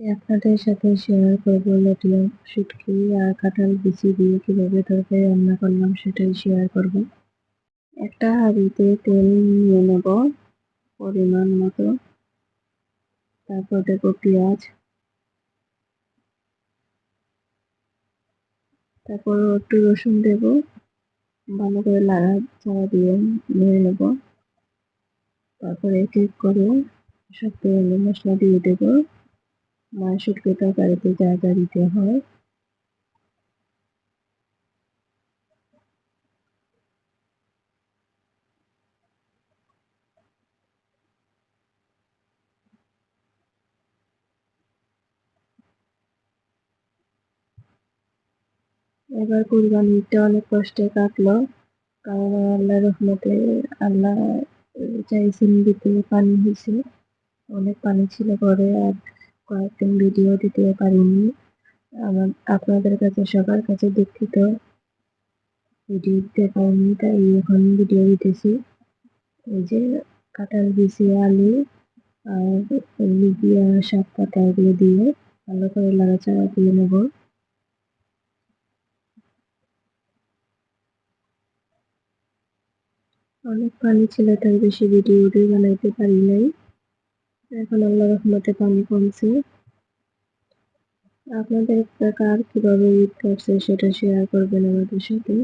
আপনাদের সাথে শেয়ার করব লটিয়া শুটকি আর কাঁঠাল বিচি দিয়ে কীভাবে তরকারি রান্না করলাম সেটাই শেয়ার করব। একটা হাঁড়িতে তেল নিয়ে নেব পরিমাণ মতো। তারপর দেবো পেঁয়াজ। তারপর একটু রসুন দেব। ভালো করে লাড়া চাড়া দিয়ে নিয়ে নেব। তারপরে এক এক করে সব মশলা দিয়ে দেবো। মাংসের তরকারিতে যা যা দিতে হয়। এবার কুরবানিটা অনেক কষ্টে কাটলো, কারণ আল্লাহ রহমতে আল্লাহ চাইছেন দিতে পানি হয়েছে, অনেক পানি ছিল পরে আর কয়েকদিন ভিডিও দিতে পারিনি। আমার আপনাদের কাছে, সবার কাছে দুঃখিত। ভিডিও দিতে পারিনি, তাই এখন ভিডিও দিতেছি। এই যে কাঁঠাল বিচি আলু আর লিবিয়া শাক পাতা এগুলো দিয়ে ভালো করে লাড়াচাড়া দিয়ে নেব। অনেক পানি ছিল, তাই বেশি ভিডিও বানাইতে পারি নাই। এখন আল্লাহ রহমতে পানি কমছে। আপনাদের কার কীভাবে ঈদ করছে সেটা শেয়ার করবেন আমাদের সাথে।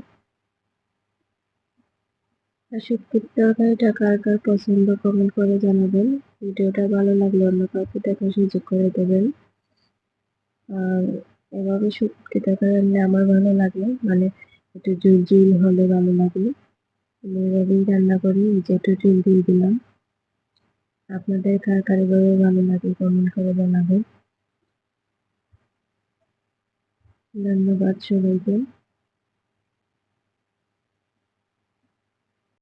শুক্তির তরকারিটা কার পছন্দ কমেন্ট করে জানাবেন। ভিডিওটা ভালো লাগলে অন্য কাউকে দেখার সুযোগ করে দেবেন। আর এভাবে তরকারি রান্না আমার ভালো লাগে মানে একটু জুল জুল হলে ভালো লাগে। আমি এভাবেই রান্না করি যে একটু জুল দিয়ে দিলাম। আপনাদের কার কার এভাবে ভালো লাগে কমেন্ট করে জানাবেন। ধন্যবাদ সবাইকে।